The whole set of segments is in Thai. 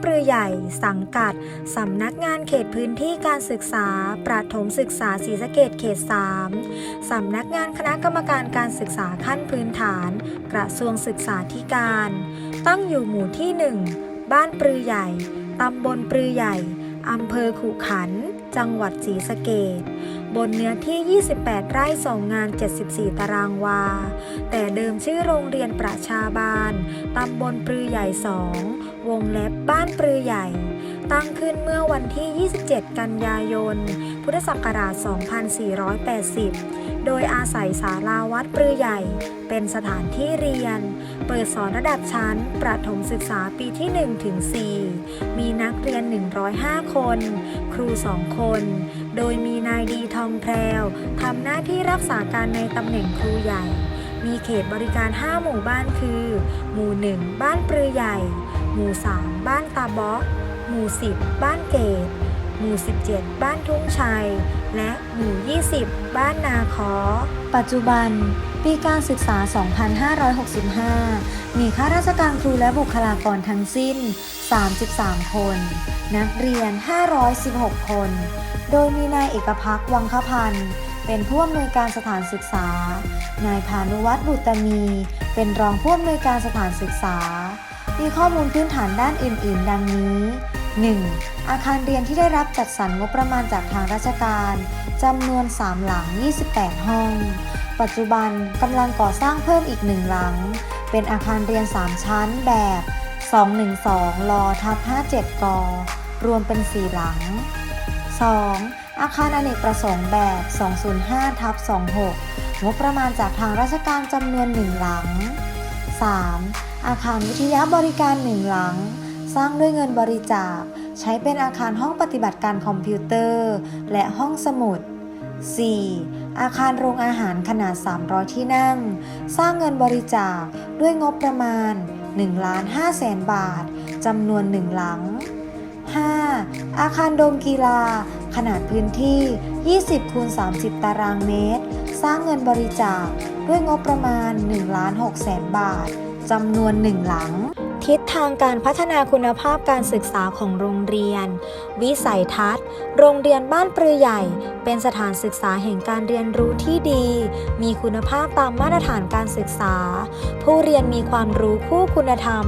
เปรือใหญ่ สังกัด สำนักงานเขตพื้นที่การศึกษา ประถมศึกษาศรีสะเกดเขต 3 สำนักงานคณะกรรมการการศึกษาขั้นพื้นฐาน กระทรวงศึกษาธิการ ตั้งอยู่หมู่ที่ 1 บ้านปรือใหญ่ ตำบลปรือใหญ่อำเภอขุขัน จังหวัดศรีสะเกดบนเนื้อที่ 28 ไร่สองงาน 74 ตารางวา แต่เดิมชื่อโรงเรียนประชาบาล ตำบลปรือใหญ่ 2 วงเล็บบ้านปรือใหญ่ ตั้งขึ้นเมื่อวันที่ 27 กันยายน พุทธศักราช 2480 โดยอาศัยศาลาวัดปรือใหญ่ เป็นสถานที่เรียน เปิดสอนระดับชั้น ประถมศึกษาปีที่1ถึง4มีนักเรียน 105 คน ครู 2 คน โดยมีนายดีทองแพรวทำหน้าที่รักษาการในตำแหน่งครูใหญ่มีเขตบริการ 5 หมู่บ้านคือ หมู่ 1 บ้านปรือใหญ่ หมู่ 3 บ้านตาบ๊อกหมู่ 10 บ้านเกตหมู่ 17 บ้านทุ่งชัย และหมู่ 20 บ้านนาคอ ปัจจุบัน ปีการศึกษา 2565 มีข้าราชการครูและบุคลากรทั้งสิ้น 33 คน นักเรียน 516 คน โดยมีนายเอกพักวังคพันธ์เป็นผู้อำนวยการสถานศึกษา นายพานุวัฒน์บุตรมี เป็นรองผู้อำนวยการสถานศึกษา มีข้อมูลพื้นฐานด้านอื่น ๆ ดังนี้ 1. อาคารเรียนที่ได้รับจัดสรรงบประมาณจากทางราชการจำนวน 3 หลัง 28 ห้อง ปัจจุบันกำลังก่อสร้างเพิ่มอีกหนึ่งหลัง เป็นอาคารเรียน 3 ชั้นแบบ 212ลทับ57 ก รวมเป็น 4 หลัง 2. อาคารอเนกประสงค์แบบ 205ทับ26 งบประมาณจากทางราชการจำนวน 1 หลัง 3. อาคารวิทยาบริการ1หลัง สร้างด้วยเงินบริจาค ใช้เป็นอาคารห้องปฏิบัติการคอมพิวเตอร์ และห้องสมุด 4. อาคารโรงอาหารขนาด 300 ที่นั่ง สร้างเงินบริจาคด้วยงบประมาณ1ล้าน5แสนบาท จำนวน 1 หลัง 5. อาคารโดมกีฬา ขนาดพื้นที่ 20คูณ30 ตารางเมตร สร้างเงินบริจาคด้วยงบประมาณ1ล้าน6แสนบาท จำนวนหนึ่งหลัง ทิศทางการพัฒนาคุณภาพการศึกษาของโรงเรียน วิสัยทัศน์ โรงเรียนบ้านปรือใหญ่ เป็นสถานศึกษาแห่งการเรียนรู้ที่ดี มีคุณภาพตามมาตรฐานการศึกษา ผู้เรียนมีความรู้คู่คุณธรรม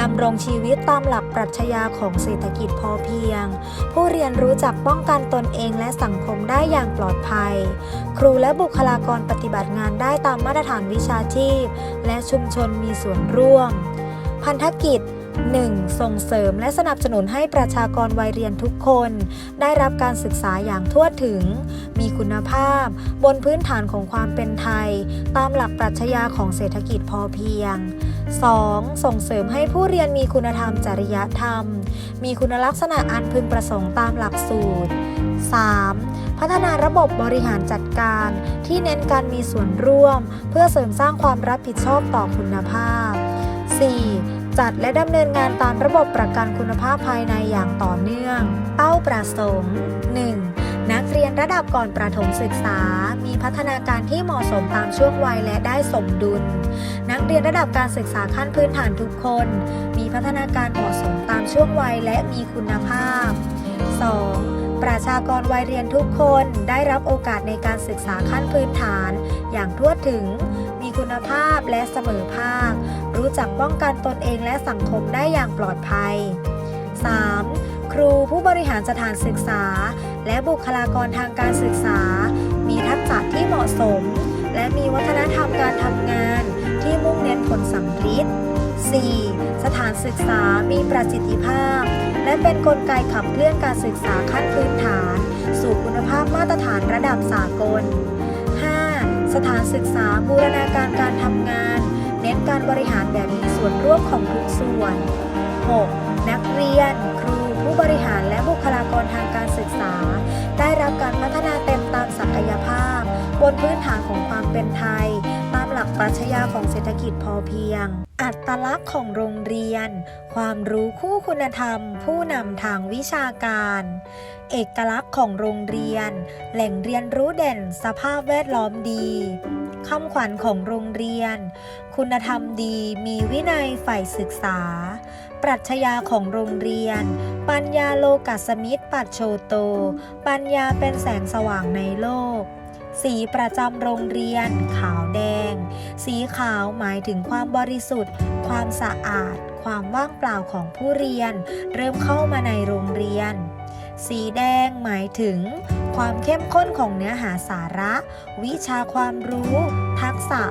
ดำรงชีวิตตามหลักปรัชญาของเศรษฐกิจพอเพียง ผู้เรียนรู้จักป้องกันตนเองและสังคมได้อย่างปลอดภัย ครูและบุคลากรปฏิบัติงานได้ตามมาตรฐานวิชาชีพ และชุมชนมีส่วนร่วม พันธกิจ 1. ส่งเสริมและสนับสนุนให้ประชากรวัยเรียนทุกคน ได้รับการศึกษาอย่างทั่วถึง มีคุณภาพ บนพื้นฐานของความเป็นไทย ตามหลักปรัชญาของเศรษฐกิจพอเพียง 2. ส่งเสริมให้ผู้เรียนมีคุณธรรมจริยธรรม มีคุณลักษณะอันพึงประสงค์ตามหลักสูตร 3. พัฒนาระบบบริหารจัดการ ที่เน้นการมีส่วนร่วม เพื่อเสริมสร้างความรับผิดชอบต่อคุณภาพ 4. จัดและดำเนินงานตามระบบประกันคุณภาพภายในอย่างต่อเนื่อง เป้าประสงค์ 1. นักเรียนระดับก่อนประถมศึกษา มีพัฒนาการที่เหมาะสมตามช่วงวัยและได้สมดุล นักเรียนระดับการศึกษาขั้นพื้นฐานทุกคน มีพัฒนาการเหมาะสมตามช่วงวัยและมีคุณภาพ 2. ประชากรวัยเรียนทุกคนได้รับโอกาสในการศึกษาขั้นพื้นฐาน อย่างทั่วถึง คุณภาพและเสมอภาค รู้จักป้องกันตนเองและสังคมได้อย่างปลอดภัย 3. ครูผู้บริหารสถานศึกษา และบุคลากรทางการศึกษา มีทักษะที่เหมาะสม และมีวัฒนธรรมการทำงาน ที่มุ่งเน้นผลสัมฤทธิ์ 4. สถานศึกษามีประสิทธิภาพ และเป็นนกลไกขับเคลื่อนการศึกษาขั้นพื้นฐาน สู่คุณภาพมาตรฐานระดับสากล สถานศึกษาบูรณาการการทำงาน เน้นการบริหารแบบมีส่วนร่วมของทุกส่วน 6. นักเรียน ครูผู้บริหารและบุคลากรทางการศึกษา ได้รับการพัฒนาเต็มตามศักยภาพ บนพื้นฐานของความเป็นไทย ปรัชญาของเศรษฐกิจพอเพียง อัตลักษณ์ของโรงเรียน ความรู้คู่คุณธรรม ผู้นำทางวิชาการ เอกลักษณ์ของโรงเรียน แหล่งเรียนรู้เด่นสภาพแวดล้อมดีคำขวัญของโรงเรียน คุณธรรมดีมีวินัยฝ่ายศึกษา ปรัชญาของโรงเรียน ปัญญาโลกัสมิตรปัจโชโต ปัญญาเป็นแสงสว่างในโลก สีประจำโรงเรียน ขาวแดง สีขาวหมายถึงความบริสุทธิ์ ความสะอาด ความว่างเปล่าของผู้เรียน เริ่มเข้ามาในโรงเรียน สีแดงหมายถึง ความเข้มข้นของเนื้อหาสาระ วิชาความรู้ ทักษะ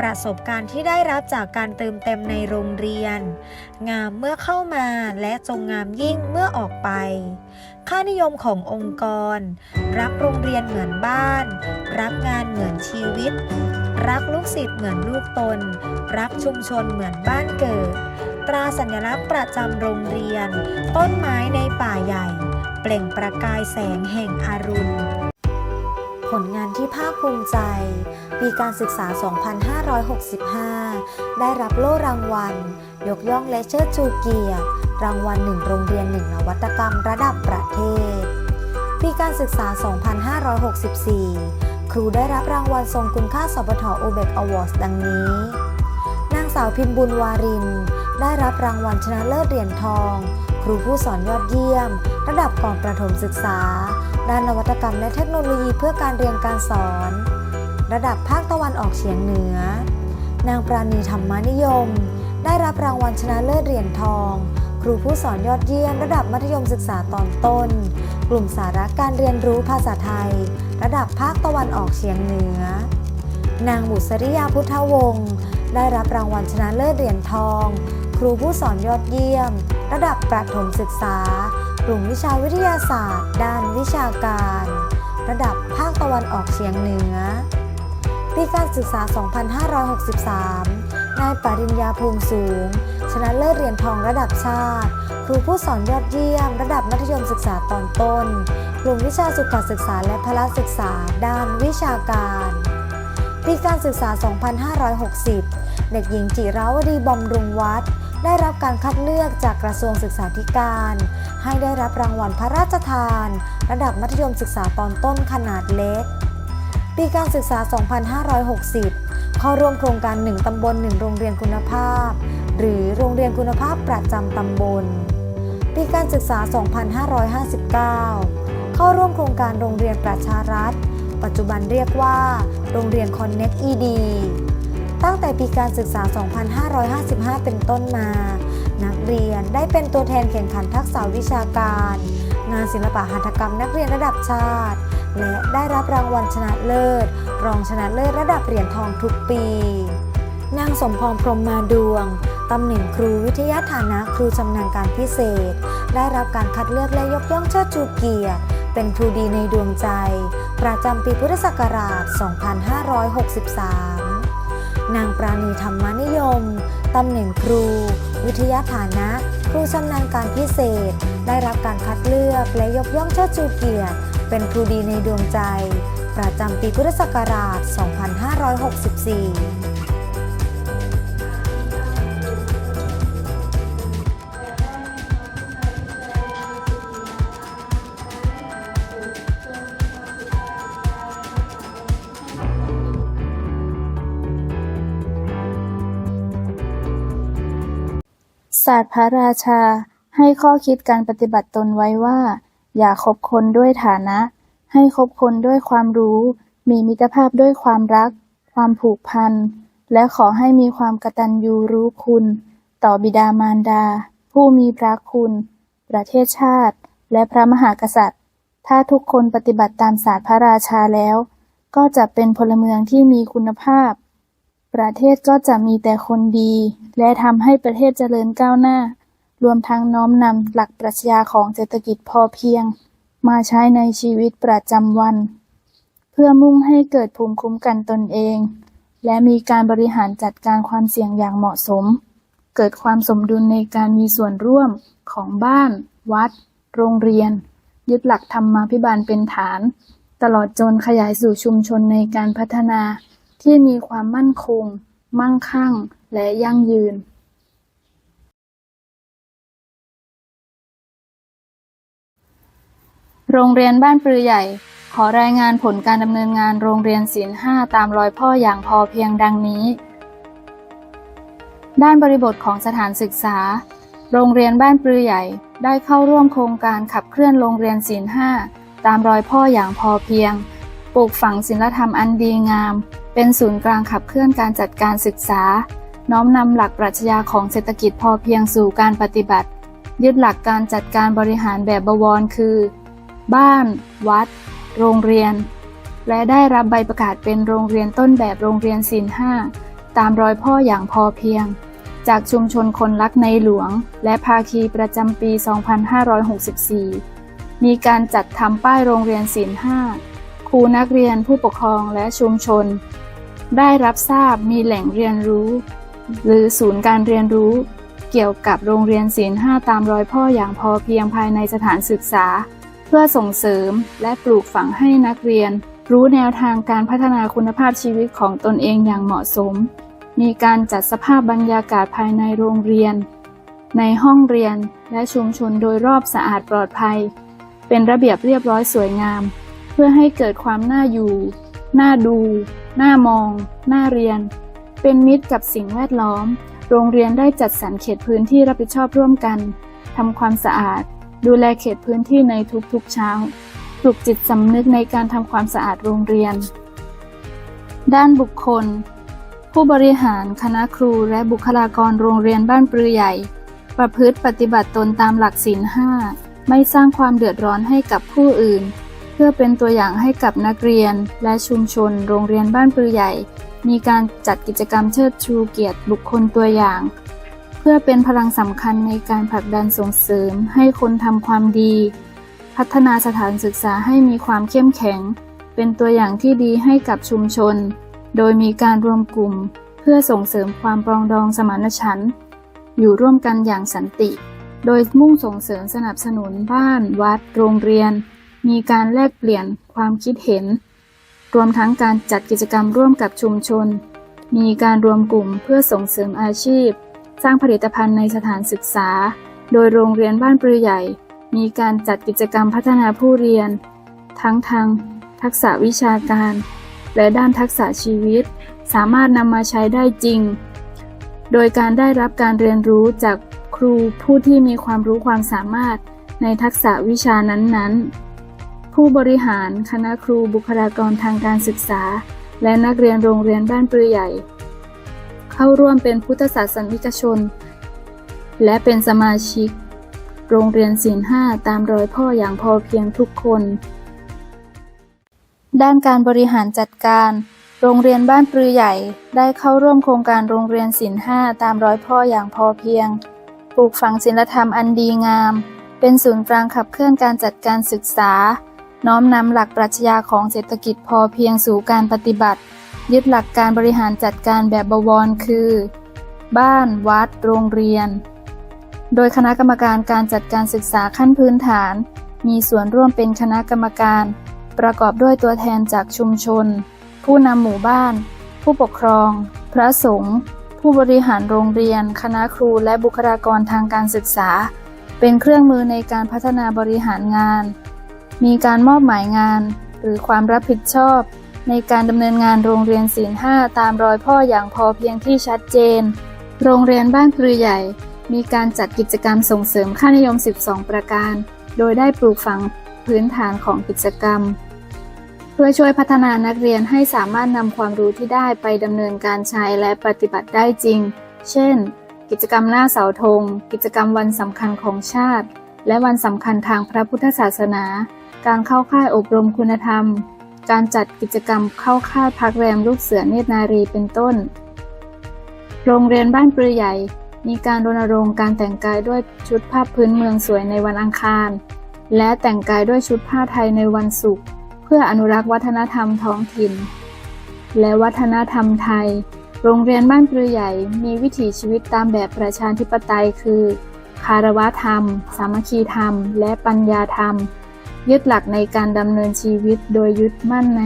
ประสบการณ์ที่ได้รับจากการเติมเต็มในโรงเรียน งามเมื่อเข้ามาและจงงามยิ่งเมื่อออกไป ค่านิยมขององค์กร รักโรงเรียนเหมือนบ้าน รักงานเหมือนชีวิต รักลูกศิษย์เหมือนลูกตน รักชุมชนเหมือนบ้านเกิด ตราสัญลักษณ์ประจำโรงเรียน ต้นไม้ในป่าใหญ่ เปล่งประกายแสงแห่งอารุณ ผลงานที่ภาคภูมิใจ ปีการศึกษา 2565 ได้รับโล่รางวัล ยกย่องและเชิดชูเกียรติ รางวัลหนึ่งโรงเรียนหนึ่งนวัตกรรมระดับประเทศ ปีการศึกษา 2564 ครูได้รับรางวัลทรงคุณค่าสปทโอเบกอวอร์ดดังนี้ นางสาวพิมพ์บุญวาริน ได้รับรางวัลชนะเลิศเหรียญทอง ครูผู้สอนยอดเยี่ยม ระดับก่อนประถมศึกษา ด้านนวัตกรรมและเทคโนโลยีเพื่อการเรียนการสอน ระดับภาคตะวันออกเฉียงเหนือ นางปราณีธรรมานิยม ได้รับรางวัลชนะเลิศเหรียญทอง ครูผู้สอนยอดเยี่ยมระดับมัธยมศึกษาตอนต้น กลุ่มสาระการเรียนรู้ภาษาไทย ระดับภาคตะวันออกเฉียงเหนือ นางบุษริยาพุทธวงศ์ได้รับรางวัลชนะเลิศเหรียญทอง ครูผู้สอนยอดเยี่ยม ระดับประถมศึกษา กลุ่มวิชาวิทยาศาสตร์ ด้านวิชาการ ระดับภาคตะวันออกเฉียงเหนือปีการศึกษา 2563 นายปริญญาภูมิสูง ชนะเลิศเหรียญทองระดับชาติ ครูผู้สอนยอดเยี่ยม ระดับมัธยมศึกษาตอนต้น กลุ่มวิชาสุขศึกษาและพละศึกษา ด้านวิชาการปีการศึกษา 2560 เด็กหญิงจิราวดีบำรุงวัด ได้รับการคัดเลือกจากกระทรวงศึกษาธิการ ให้ได้รับรางวัลพระราชทาน ระดับมัธยมศึกษาตอนต้นขนาดเล็ก ปีการศึกษา 2560 เข้าร่วมโครงการ 1 ตำบล 1 โรงเรียนคุณภาพ หรือโรงเรียนคุณภาพประจำตำบล ปีการศึกษา 2559 เข้าร่วมโครงการโรงเรียนประชารัฐ ปัจจุบันเรียกว่า โรงเรียน Connect ED ตั้งแต่ปีการศึกษา 2555 เป็นต้นมา นักเรียนได้เป็นตัวแทนแข่งขันทักษะวิชาการ งานศิลปะหัตถกรรมนักเรียนระดับชาติ และได้รับรางวัลชนะเลิศ รองชนะเลิศระดับเหรียญทองทุกปี นางสมพรพรหมมาดวง ตำแหน่งครูวิทยาฐานะครูชำนาญการพิเศษ ได้รับการคัดเลือกและยกย่องเชิดชูเกียรติ เป็นครูดีในดวงใจ ประจำปีพุทธศักราช 2563 นางปราณีธรรมนิยม ตำแหน่งครู วิทยาฐานะครูชำนาญการพิเศษ ได้รับการคัดเลือกและยกย่องเชิดชูเกียรติ เป็นครูดีในดวงใจ ประจำปีพุทธศักราช 2564าสตร์พระราชา ให้ข้อคิดการปฏิบัติตนไว้ว่า อย่าคบคนด้วยฐานะ ให้คบคนด้วยความรู้ มีมิตรภาพด้วยความรัก ความผูกพัน และขอให้มีความกตัญญูรู้คุณ ต่อบิดามารดา ผู้มีพระคุณ ประเทศชาติ และพระมหากษัตริย์ ถ้าทุกคนปฏิบัติตามศาสตร์พระราชาแล้ว ก็จะเป็นพลเมืองที่มีคุณภาพ ประเทศก็จะมีแต่คนดี และทำให้ประเทศเจริญก้าวหน้า รวมทั้งน้อมนำหลักปรัชญาของเศรษฐกิจพอเพียง มาใช้ในชีวิตประจำวัน เพื่อมุ่งให้เกิดภูมิคุ้มกันตนเอง และมีการบริหารจัดการความเสี่ยงอย่างเหมาะสม เกิดความสมดุลในการมีส่วนร่วมของบ้าน วัด โรงเรียน ยึดหลักธรรมาภิบาลเป็นฐาน ตลอดจนขยายสู่ชุมชนในการพัฒนา ที่มีความมั่นคง มั่งคั่ง และยั่งยืนโรงเรียนบ้านปรือใหญ่ ขอรายงานผลการดำเนินงานโรงเรียนศีลห้าตามรอยพ่ออย่างพอเพียงดังนี้ ด้านบริบทของสถานศึกษา โรงเรียนบ้านปลือใหญ่ได้เข้าร่วมโครงการขับเคลื่อนโรงเรียนศีลห้าตามรอยพ่ออย่างพอเพียง ปลูกฝังศีลธรรมอันดีงาม เป็นศูนย์กลางขับเคลื่อนการจัดการศึกษา น้อมนำหลักปรัชญาของเศรษฐกิจพอเพียงสู่การปฏิบัติ ยึดหลักการจัดการบริหารแบบบวรคือ บ้าน วัด โรงเรียน และได้รับใบประกาศเป็นโรงเรียนต้นแบบโรงเรียนศีลห้าตามรอยพ่ออย่างพอเพียง จากชุมชนคนรักในหลวง และภาคีประจำปี 2564 มีการจัดทำป้ายโรงเรียนศีลห้า รูนักเรียนผู้ปกครองและชุมชน ได้รับทราบมีแหล่งเรียนรู้ หรือศูนย์การเรียนรู้ เกี่ยวกับโรงเรียนศีลห้าตามรอยพ่ออย่างพอเพียงภายในสถานศึกษา เพื่อส่งเสริมและปลูกฝังให้นักเรียน รู้แนวทางการพัฒนาคุณภาพชีวิตของตนเองอย่างเหมาะสม มีการจัดสภาพบรรยากาศภายในโรงเรียน ในห้องเรียนและชุมชนโดยรอบสะอาดปลอดภัย เป็นระเบียบเรียบร้อยสวยงาม เพื่อให้เกิดความน่าอยู่ น่าดู น่ามอง น่าเรียน เป็นมิตรกับสิ่งแวดล้อม โรงเรียนได้จัดสรรเขตพื้นที่รับผิดชอบร่วมกันทำความสะอาด ดูแลเขตพื้นที่ในทุกๆเช้า ปลุกจิตสำนึกในการทำความสะอาดโรงเรียน ด้านบุคคล ผู้บริหารคณะครูและบุคลากรโรงเรียนบ้านปรือใหญ่ ประพฤติปฏิบัติตนตามหลักศีลห้าไม่สร้างความเดือดร้อนให้กับผู้อื่น พื่อเป็นตัวอย่างให้กับนักเรียน และชุมชน โรงเรียนบ้านปรือใหญ่ มีการจัดกิจกรรมเชิดชูเกียรติบุคคลตัวอย่าง เพื่อเป็นพลังสำคัญในการผลักดันส่งเสริมให้คนทำความดี พัฒนาสถานศึกษาให้มีความเข้มแข็ง เป็นตัวอย่างที่ดีให้กับชุมชน โดยมีการรวมกลุ่ม เพื่อส่งเสริมความปรองดองสมานฉันท์อยู่ร่วมกันอย่างสันติ โดยมุ่งส่งเสริมสนับสนุนบ้าน วัด โรงเรียน มีการแลกเปลี่ยนความคิดเห็น รวมทั้งการจัดกิจกรรมร่วมกับชุมชน มีการรวมกลุ่มเพื่อส่งเสริมอาชีพ สร้างผลิตภัณฑ์ในสถานศึกษา โดยโรงเรียนบ้านปรือใหญ่ มีการจัดกิจกรรมพัฒนาผู้เรียน ทั้งทางทักษะวิชาการ และด้านทักษะชีวิต สามารถนำมาใช้ได้จริง โดยการได้รับการเรียนรู้จากครูผู้ที่มีความรู้ความสามารถในทักษะวิชานั้นๆ ผู้บริหาร คณะครูบุคลากรทางการศึกษา และนักเรียนโรงเรียนบ้านปรือใหญ่ เข้าร่วมเป็นพุทธศาสนิกชน และเป็นสมาชิก โรงเรียนศีลห้าตามรอยพ่ออย่างพอเพียงทุกคน ด้านการบริหารจัดการ โรงเรียนบ้านปรือใหญ่ ได้เข้าร่วมโครงการโรงเรียนศีลห้าตามรอยพ่ออย่างพอเพียง ปลูกฝังศีลธรรมอันดีงาม เป็นศูนย์กลางขับเคลื่อนการจัดการศึกษา น้อมนำหลักปรัชญาของเศรษฐกิจพอเพียงสู่การปฏิบัติ ยึดหลักการบริหารจัดการแบบบวรคือ บ้านวัด โรงเรียน โดยคณะกรรมการการจัดการศึกษาขั้นพื้นฐาน มีส่วนร่วมเป็นคณะกรรมการ ประกอบด้วยตัวแทนจากชุมชน ผู้นำหมู่บ้าน ผู้ปกครอง พระสงฆ์ผู้บริหารโรงเรียน คณะครูและบุคลากรทางการศึกษา เป็นเครื่องมือในการพัฒนาบริหารงาน มีการมอบหมายงาน หรือความรับผิดชอบ ในการดำเนินงานโรงเรียนศีลห้าตามรอยพ่ออย่างพอเพียงที่ชัดเจน โรงเรียนบ้านปรือใหญ่ มีการจัดกิจกรรมส่งเสริมค่านิยม 12 ประการ โดยได้ปลูกฝังพื้นฐานของกิจกรรม เพื่อช่วยพัฒนานักเรียนให้สามารถนำความรู้ที่ได้ไปดำเนินการใช้และปฏิบัติได้จริง เช่น กิจกรรมหน้าเสาธง กิจกรรมวันสำคัญของชาติ และวันสำคัญทางพระพุทธศาสนา การเข้าค่ายอบรมคุณธรรม การจัดกิจกรรมเข้าค่ายพักแรมลูกเสือเนตรนารีเป็นต้น โรงเรียนบ้านปรือใหญ่ มีการรณรงค์การแต่งกายด้วยชุดผ้าพื้นเมืองสวยในวันอังคาร และแต่งกายด้วยชุดผ้าไทยในวันศุกร์เพื่ออนุรักษ์วัฒนธรรมท้องถิ่น และวัฒนธรรมไทย โรงเรียนบ้านปรือใหญ่ มีวิถีชีวิตตามแบบประชาธิปไตยคือ คารวะธรรม สามัคคีธรรม และปัญญาธรรม ยึดหลักในการดำเนินชีวิตโดยยึดมั่นใน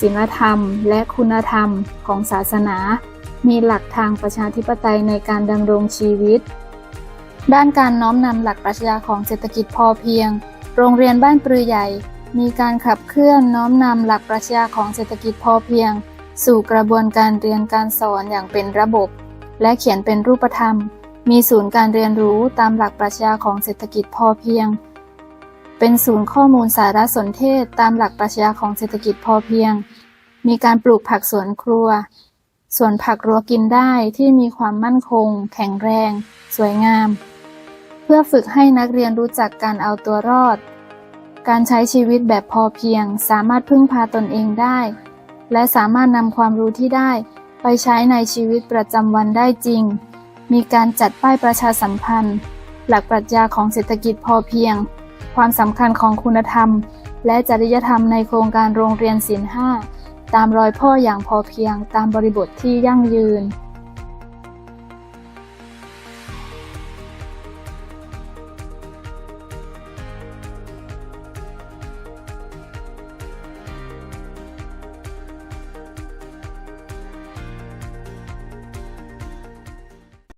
ศีลธรรม และคุณธรรมของศาสนา มีหลักทางประชาธิปไตยในการดำรงชีวิต ด้านการน้อมนำหลักปรัชญาของเศรษฐกิจพอเพียง โรงเรียนบ้านปรือใหญ่ มีการขับเคลื่อนน้อมนำหลักปรัชญาของเศรษฐกิจพอเพียง สู่กระบวนการเรียนการสอนอย่างเป็นระบบ และเขียนเป็นรูปธรรม มีศูนย์การเรียนรู้ตามหลักปรัชญาของเศรษฐกิจพอเพียง เป็นศูนย์ข้อมูลสารสนเทศตามหลักปรัชญาของเศรษฐกิจพอเพียง มีการปลูกผักสวนครัว สวนผักรัวกินได้ที่มีความมั่นคง แข็งแรง สวยงาม เพื่อฝึกให้นักเรียนรู้จักการเอาตัวรอด การใช้ชีวิตแบบพอเพียง สามารถพึ่งพาตนเองได้ และสามารถนำความรู้ที่ได้ ไปใช้ในชีวิตประจำวันได้จริง มีการจัดป้ายประชาสัมพันธ์ หลักปรัชญาของเศรษฐกิจพอเพียง ความสำคัญของคุณธรรม และจริยธรรมในโครงการโรงเรียนศิลป์5ตามรอยพ่ออย่างพอเพียงตามบริบทที่ยั่งยืน